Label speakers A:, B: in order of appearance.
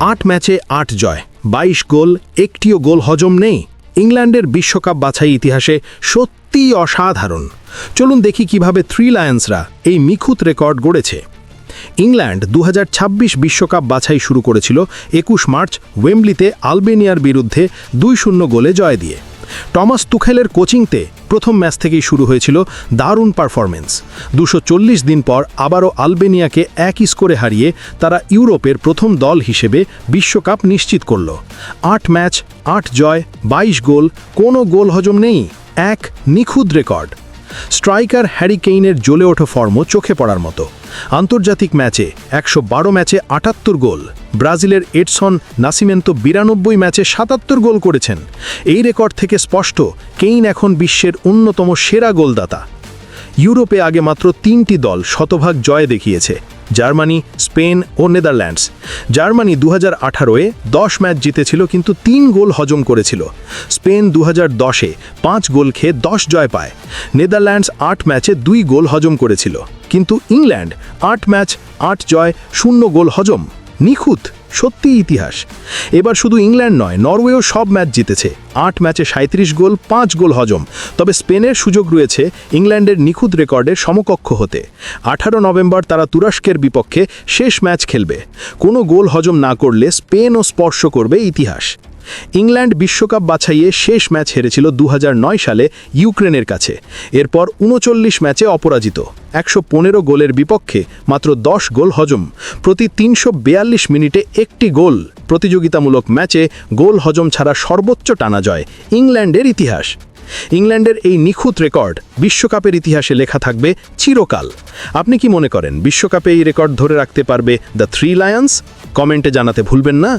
A: আট ম্যাচে আট জয় ২২ গোল, একটিও গোল হজম নেই। ইংল্যান্ডের বিশ্বকাপ বাছাই ইতিহাসে সত্যিই অসাধারণ। চলুন দেখি কীভাবে থ্রি লায়ন্সরা এই মিখুত রেকর্ড গড়েছে। ইংল্যান্ড দু বিশ্বকাপ বাছাই শুরু করেছিল একুশ মার্চ ওয়েম্বলিতে আলবেনিয়ার বিরুদ্ধে দুই শূন্য গোলে জয় দিয়ে। টমাস তুখেলের কোচিংতে প্রথম ম্যাচ থেকেই শুরু হয়েছিল দারুণ পারফরমেন্স দুশো দিন পর আবারও আলবেনিয়াকে এক স্কোরে হারিয়ে তারা ইউরোপের প্রথম দল হিসেবে বিশ্বকাপ নিশ্চিত করল। আট ম্যাচ, আট জয় ২২ গোল, কোনো গোল হজম নেই। এক নিখুঁত রেকর্ড। স্ট্রাইকার হ্যারি কেইনের জ্বলে ওঠো ফর্ম চোখে পড়ার মতো। আন্তর্জাতিক ম্যাচে একশো বারো ম্যাচে আটাত্তর গোল। ব্রাজিলের এডসন নাসিমেন্তো বিরানব্বই ম্যাচে সাতাত্তর গোল করেছেন। এই রেকর্ড থেকে স্পষ্ট, কেইন এখন বিশ্বের অন্যতম সেরা গোলদাতা। ইউরোপে আগে মাত্র তিনটি দল শতভাগ জয় দেখিয়েছে। জার্মানি, স্পেন ও নেদারল্যান্ডস। জার্মানি দু হাজার আঠারোয় দশ ম্যাচ জিতেছিল কিন্তু তিন গোল হজম করেছিল। স্পেন দু হাজার দশে পাঁচ গোল খেয়ে দশ জয় পায়। নেদারল্যান্ডস আট ম্যাচে দুই গোল হজম করেছিল। কিন্তু ইংল্যান্ড আট ম্যাচ, আট জয়, শূন্য গোল হজম। নিখুঁত সত্যি ইতিহাস। এবার শুধু ইংল্যান্ড নয়, নরওয়েও সব ম্যাচ জিতেছে। আট ম্যাচে সাঁত্রিশ গোল, পাঁচ গোল হজম। তবে স্পেনের সুযোগ রয়েছে ইংল্যান্ডের নিখুঁত রেকর্ডের সমকক্ষ হতে। আঠারো নভেম্বর তারা তুরস্কের বিপক্ষে শেষ ম্যাচ খেলবে। কোনো গোল হজম না করলে স্পেনও স্পর্শ করবে ইতিহাস। ইংল্যান্ড বিশ্বকাপ বাছাইয়ে শেষ ম্যাচ হেরেছিল দু হাজার নয় সালে ইউক্রেনের কাছে। এরপর উনচল্লিশ ম্যাচে অপরাজিত। একশো পনেরো গোলের বিপক্ষে মাত্র দশ গোল হজম। প্রতি তিনশো মিনিটে একটি গোল। প্রতিযোগিতামূলক ম্যাচে গোল হজম ছাড়া সর্বোচ্চ টানা জয় ইংল্যান্ডের ইতিহাস। ইংল্যান্ডের এই নিখুঁত রেকর্ড বিশ্বকাপের ইতিহাসে লেখা থাকবে চিরকাল। আপনি কি মনে করেন, বিশ্বকাপে এই রেকর্ড ধরে রাখতে পারবে দ্য থ্রি লায়ন্স? কমেন্টে জানাতে ভুলবেন না।